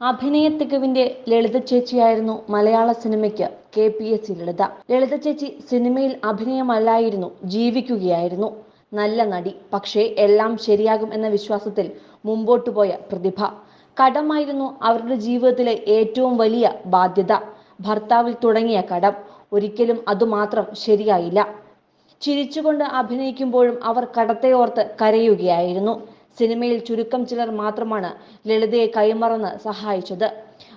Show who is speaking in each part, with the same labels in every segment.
Speaker 1: അഭിനയ തികവിന്റെ ലളിത ചേച്ചിയായിരുന്നു മലയാള സിനിമയ്ക്ക് K P S C Lalitha. Lalitha ചേച്ചി സിനിമയിൽ അഭിനയമല്ലായിരുന്നു ജീവിക്കുകയായിരുന്നു. നല്ല നടി പക്ഷേ എല്ലാം ശരിയാകും എന്ന വിശ്വാസത്തിൽ മുമ്പോട്ടു പോയ പ്രതിഭ. കടമായിരുന്നു അവരുടെ ജീവിതത്തിലെ ഏറ്റവും വലിയ ബാധ്യത. ഭർത്താവിൽ തുടങ്ങിയ കടം. ഒരിക്കലും അതുമാത്രം ശരിയായില്ല. ചിരിച്ചുകൊണ്ട് അഭിനയിക്കുമ്പോഴും അവർ കടത്തെ ഓർത്ത് കരയുകയായിരുന്നു. സിനിമയിൽ ചുരുക്കം ചിലർ മാത്രമാണ് ലളിതയെ കൈമറന്ന് സഹായിച്ചത്.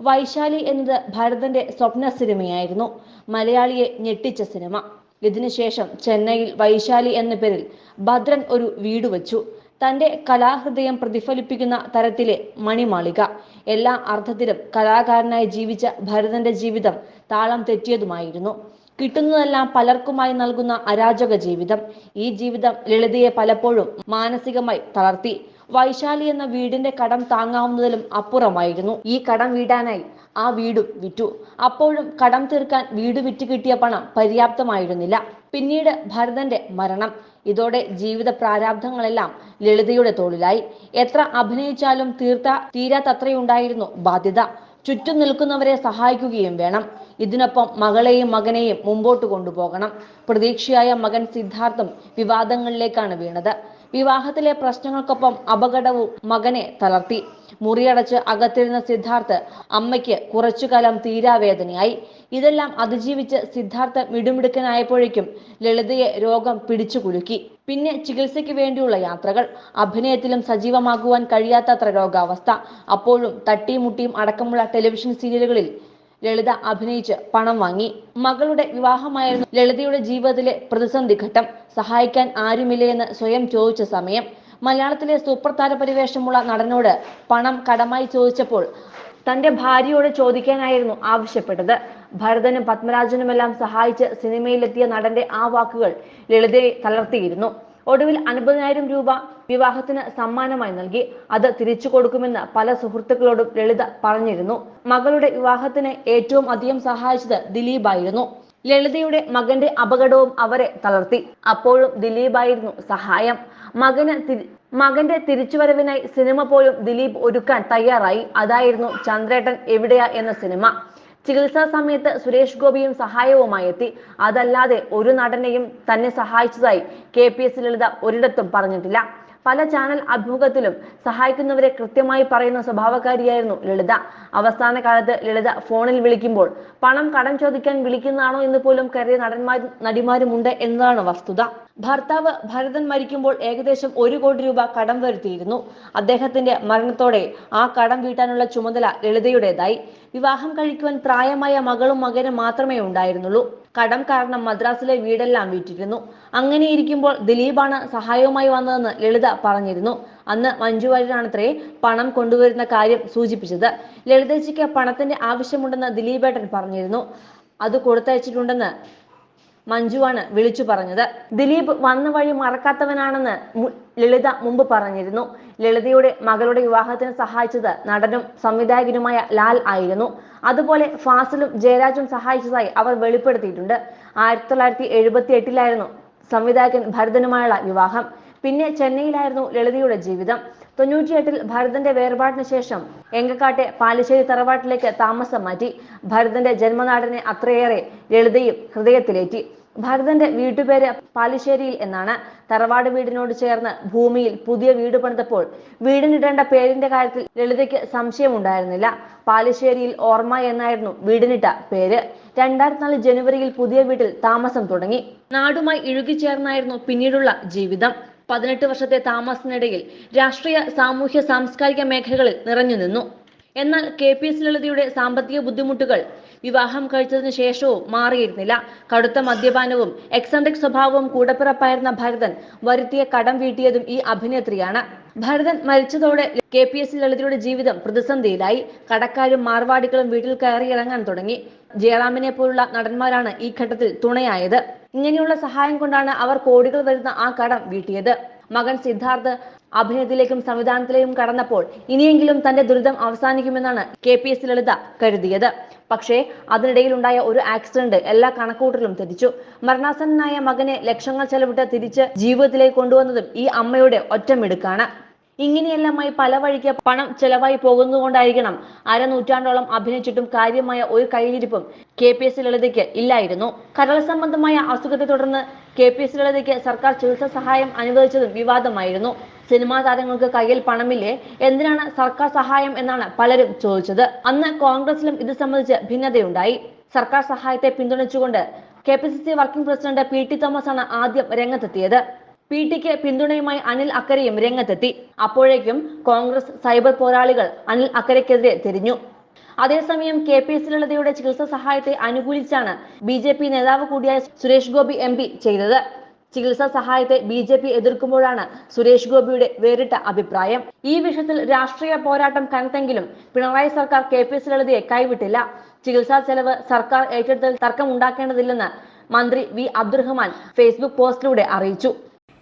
Speaker 1: വൈശാലി എന്നത് ഭരതന്റെ സ്വപ്ന സിനിമയായിരുന്നു. മലയാളിയെ ഞെട്ടിച്ച സിനിമ. ഇതിനുശേഷം ചെന്നൈയിൽ വൈശാലി എന്ന പേരിൽ ഭദ്രൻ ഒരു വീട് വച്ചു. തന്റെ കലാഹൃദയം പ്രതിഫലിപ്പിക്കുന്ന തരത്തിലെ മണിമാളിക. എല്ലാ അർത്ഥത്തിലും കലാകാരനായി ജീവിച്ച ഭരതന്റെ ജീവിതം താളം തെറ്റിയതുമായിരുന്നു. കിട്ടുന്നതെല്ലാം പലർക്കുമായി നൽകുന്ന അരാജക ജീവിതം. ഈ ജീവിതം ലളിതയെ പലപ്പോഴും മാനസികമായി തളർത്തി. വൈശാലി എന്ന വീടിന്റെ കടം താങ്ങാവുന്നതിലും അപ്പുറമായിരുന്നു. ഈ കടം വീടാനായി ആ വീടും വിറ്റു. അപ്പോഴും കടം തീർക്കാൻ വീട് വിറ്റ് കിട്ടിയ പണം പര്യാപ്തമായിരുന്നില്ല. പിന്നീട് ഭരതന്റെ മരണം. ഇതോടെ ജീവിത പ്രാരാബ്ധങ്ങളെല്ലാം ലളിതയുടെ തോളിലായി. എത്ര അഭിനയിച്ചാലും തീർത്ത തീരാത്തത്രയുണ്ടായിരുന്നു ബാധ്യത. ചുറ്റും നിൽക്കുന്നവരെ സഹായിക്കുകയും വേണം. ഇതിനൊപ്പം മകളെയും മകനെയും മുമ്പോട്ട് കൊണ്ടുപോകണം. പ്രതീക്ഷയായ മകൻ സിദ്ധാർത്ഥം വിവാദങ്ങളിലേക്കാണ് വീണത്. വിവാഹത്തിലെ പ്രശ്നങ്ങൾക്കൊപ്പം അപകടവും മകനെ തളർത്തി. മുറിയടച്ച് അകത്തിരുന്ന സിദ്ധാർത്ഥ് അമ്മയ്ക്ക് കുറച്ചു കാലം തീരാവേദനയായി. ഇതെല്ലാം അതിജീവിച്ച് സിദ്ധാർത്ഥ് മിടുമിടുക്കനായപ്പോഴേക്കും ലളിതയെ രോഗം പിടിച്ചു കുലുക്കി പിന്നെ ചികിത്സയ്ക്ക് വേണ്ടിയുള്ള യാത്രകൾ. അഭിനയത്തിലും സജീവമാകുവാൻ കഴിയാത്തത്ര രോഗാവസ്ഥ. അപ്പോഴും തട്ടിമുട്ടിയും അടക്കമുള്ള ടെലിവിഷൻ സീരിയലുകളിൽ ലളിത അഭിനയിച്ച് പണം വാങ്ങി. മകളുടെ വിവാഹമായിരുന്നു ലളിതയുടെ ജീവിതത്തിലെ പ്രതിസന്ധി ഘട്ടം. സഹായിക്കാൻ ആരുമില്ലയെന്ന് സ്വയം ചോദിച്ച സമയം. മലയാളത്തിലെ സൂപ്പർ താര പരിവേഷമുള്ള നടനോട് പണം കടമായി ചോദിച്ചപ്പോൾ തന്റെ ഭാര്യയോട് ചോദിക്കാനായിരുന്നു ആവശ്യപ്പെട്ടത്. ഭരതനും പത്മരാജനുമെല്ലാം സഹായിച്ച് സിനിമയിലെത്തിയ നടന്റെ ആ വാക്കുകൾ ലളിതയെ തളർത്തിയിരുന്നു. ഒടുവിൽ അൻപതിനായിരം രൂപ വിവാഹത്തിന് സമ്മാനമായി നൽകി. അത് തിരിച്ചു കൊടുക്കുമെന്ന് പല സുഹൃത്തുക്കളോടും ലളിത പറഞ്ഞിരുന്നു. മകളുടെ വിവാഹത്തിന് ഏറ്റവും അധികം സഹായിച്ചത് ദിലീപായിരുന്നു. ലളിതയുടെ മകന്റെ അപകടവും അവരെ തളർത്തി. അപ്പോഴും ദിലീപായിരുന്നു സഹായം. മകന് മകന്റെ തിരിച്ചുവരവിനായി സിനിമ പോലും ദിലീപ് ഒരുക്കാൻ തയ്യാറായി. അതായിരുന്നു ചന്ദ്രേട്ടൻ എവിടെയാ എന്ന സിനിമ. ചികിത്സാ സമയത്ത് സുരേഷ് ഗോപിയും സഹായവുമായി എത്തി. അതല്ലാതെ ഒരു നടനെയും തന്നെ സഹായിച്ചതായി കെ പി എസ് ലളിത ഒരിടത്തും പറഞ്ഞിട്ടില്ല. പല ചാനൽ അഭിമുഖത്തിലും സഹായിക്കുന്നവരെ കൃത്യമായി പറയുന്ന സ്വഭാവക്കാരിയായിരുന്നു ലളിത. അവസാന കാലത്ത് ലളിത ഫോണിൽ വിളിക്കുമ്പോൾ പണം കടം ചോദിക്കാൻ വിളിക്കുന്നതാണോ എന്ന് പോലും കരുതിയ നടന്മാരും നടിമാരുമുണ്ട് എന്നതാണ് വസ്തുത. ഭർത്താവ് ഭരതൻ മരിക്കുമ്പോൾ ഏകദേശം ഒരു കോടി രൂപ കടം വരുത്തിയിരുന്നു. അദ്ദേഹത്തിന്റെ മരണത്തോടെ ആ കടം വീട്ടാനുള്ള ചുമതല ലളിതയുടേതായി. വിവാഹം കഴിക്കുവാൻ പ്രായമായ മകളും മകനും മാത്രമേ ഉണ്ടായിരുന്നുള്ളൂ. കടം കാരണം മദ്രാസിലെ വീടെല്ലാം വിറ്റിരുന്നു. അങ്ങനെയിരിക്കുമ്പോൾ ദിലീപാണ് സഹായവുമായി വന്നതെന്ന് ലളിത പറഞ്ഞിരുന്നു. അന്ന് മഞ്ജു പണം കൊണ്ടുവരുന്ന കാര്യം സൂചിപ്പിച്ചത്. ലളിതജിക്ക് പണത്തിന്റെ ആവശ്യമുണ്ടെന്ന് ദിലീപേട്ടൻ പറഞ്ഞിരുന്നു. അത് കൊടുത്തയച്ചിട്ടുണ്ടെന്ന് മഞ്ജുവാണ് വിളിച്ചു പറഞ്ഞത്. ദിലീപ് വന്ന വഴി മറക്കാത്തവനാണെന്ന് ലളിത മുമ്പ് പറഞ്ഞിരുന്നു. ലളിതയുടെ മകളുടെ വിവാഹത്തിന് സഹായിച്ചത് നടനും സംവിധായകനുമായ ലാൽ ആയിരുന്നു. അതുപോലെ ഫാസിലും ജയരാജും സഹായിച്ചതായി അവർ വെളിപ്പെടുത്തിയിട്ടുണ്ട്. ആയിരത്തി തൊള്ളായിരത്തി എഴുപത്തി എട്ടിലായിരുന്നു സംവിധായകൻ ഭരതനുമായുള്ള വിവാഹം. പിന്നെ ചെന്നൈയിലായിരുന്നു ലളിതയുടെ ജീവിതം. തൊണ്ണൂറ്റിയെട്ടിൽ ഭരതന്റെ വേർപാടിന് ശേഷം എങ്കക്കാട്ടെ പാലിശ്ശേരി തറവാട്ടിലേക്ക് താമസം മാറ്റി. ഭരതന്റെ ജന്മനാടിനെ അത്രയേറെ ലളിതയും ഹൃദയത്തിലേറ്റി. ഭരതന്റെ വീട്ടുപേര് പാലിശ്ശേരിയിൽ എന്നാണ്. തറവാട് വീടിനോട് ചേർന്ന് ഭൂമിയിൽ പുതിയ വീട് പണിതപ്പോൾ വീടിനിടേണ്ട പേരിന്റെ കാര്യത്തിൽ ലളിതയ്ക്ക് സംശയമുണ്ടായിരുന്നില്ല. പാലിശ്ശേരിയിൽ ഓർമ്മ എന്നായിരുന്നു വീടിനിട്ട പേര്. രണ്ടായിരത്തി നാല് ജനുവരിയിൽ പുതിയ വീട്ടിൽ താമസം തുടങ്ങി. നാടുമായി ഇഴുകിച്ചേർന്നായിരുന്നു പിന്നീടുള്ള ജീവിതം. പതിനെട്ട് വർഷത്തെ താമസത്തിനിടയിൽ രാഷ്ട്രീയ സാമൂഹ്യ സാംസ്കാരിക മേഖലകളിൽ നിറഞ്ഞു നിന്നു. എന്നാൽ കെ പി എസ് ലളിതയുടെ സാമ്പത്തിക ബുദ്ധിമുട്ടുകൾ വിവാഹം കഴിച്ചതിനു ശേഷവും മാറിയിരുന്നില്ല. കടുത്ത മദ്യപാനവും എക്സൻട്രിക് സ്വഭാവവും കൂടപ്പിറപ്പായിരുന്ന ഭരതൻ വരുത്തിയ കടം വീട്ടിയതും ഈ അഭിനേത്രിയാണ്. ഭരതൻ മരിച്ചതോടെ കെ പി എസ് ലളിതയുടെ ജീവിതം പ്രതിസന്ധിയിലായി. കടക്കാരും മാർവാടികളും വീട്ടിൽ കയറി ഇറങ്ങാൻ തുടങ്ങി. ജയറാമിനെ പോലുള്ള നടന്മാരാണ് ഈ ഘട്ടത്തിൽ തുണയായത്. ഇങ്ങനെയുള്ള സഹായം കൊണ്ടാണ് അവർ കോടികൾ വരുന്ന ആ കടം വീട്ടിയത്. മകൻ സിദ്ധാർത്ഥ് അഭിനയത്തിലേക്കും സംവിധാനത്തിലേക്കും കടന്നപ്പോൾ ഇനിയെങ്കിലും തന്റെ ദുരിതം അവസാനിക്കുമെന്നാണ് കെ പി എസ് ലളിത കരുതിയത്. പക്ഷേ അതിനിടയിൽ ഉണ്ടായ ഒരു ആക്സിഡന്റ് എല്ലാ കണക്കൂട്ടലും തെറ്റിച്ചു. മരണാസന്നനായ മകനെ ലക്ഷങ്ങൾ ചെലവിട്ട് തിരിച്ച് ജീവിതത്തിലേക്ക് കൊണ്ടുവന്നതും ഈ അമ്മയുടെ ഒറ്റമിടുക്കാണ്. ഇങ്ങനെയെല്ലാമായി പല വഴിക്ക് പണം ചെലവായി പോകുന്നതുകൊണ്ടായിരിക്കണം അരനൂറ്റാണ്ടോളം അഭിനയിച്ചിട്ടും കാര്യമായ ഒരു കയ്യിരിപ്പും കെ പി എസ് ലളിതയ്ക്ക് ഇല്ലായിരുന്നു. കരൾ സംബന്ധമായ അസുഖത്തെ തുടർന്ന് കെ പി എസ് ലളിതയ്ക്ക് സർക്കാർ ചികിത്സാ സഹായം അനുവദിച്ചതും വിവാദമായിരുന്നു. സിനിമാ താരങ്ങൾക്ക് കയ്യിൽ പണമില്ലേ? എന്തിനാണ് സർക്കാർ സഹായം എന്നാണ് പലരും ചോദിച്ചത്. അന്ന് കോൺഗ്രസിലും ഇത് സംബന്ധിച്ച് ഭിന്നതയുണ്ടായി. സർക്കാർ സഹായത്തെ പിന്തുണച്ചുകൊണ്ട് K P C C working president P T Thomas ആണ് ആദ്യം രംഗത്തെത്തിയത്. പി ടിക്ക് പിന്തുണയുമായി അനിൽ അക്കരയും രംഗത്തെത്തി. അപ്പോഴേക്കും കോൺഗ്രസ് സൈബർ പോരാളികൾ അനിൽ അക്കരയ്ക്കെതിരെ തിരിഞ്ഞു. അതേസമയം കെ പി എസ് ലളിതയുടെ ചികിത്സാ സഹായത്തെ അനുകൂലിച്ചാണ് ബി ജെ പി നേതാവ് കൂടിയായ സുരേഷ് ഗോപി എം പി ചെയ്തത്. ചികിത്സാ സഹായത്തെ ബി ജെ പി എതിർക്കുമ്പോഴാണ് സുരേഷ് ഗോപിയുടെ വേറിട്ട അഭിപ്രായം. ഈ വിഷയത്തിൽ രാഷ്ട്രീയ പോരാട്ടം കനത്തെങ്കിലും പിണറായി സർക്കാർ കെ പി എസ് ലളിതയെ കൈവിട്ടില്ല. ചികിത്സാ ചെലവ് സർക്കാർ ഏറ്റെടുത്തൽ തർക്കമുണ്ടാക്കേണ്ടതില്ലെന്ന് മന്ത്രി വി അബ്ദുറഹ്മാൻ ഫേസ്ബുക്ക് പോസ്റ്റിലൂടെ അറിയിച്ചു.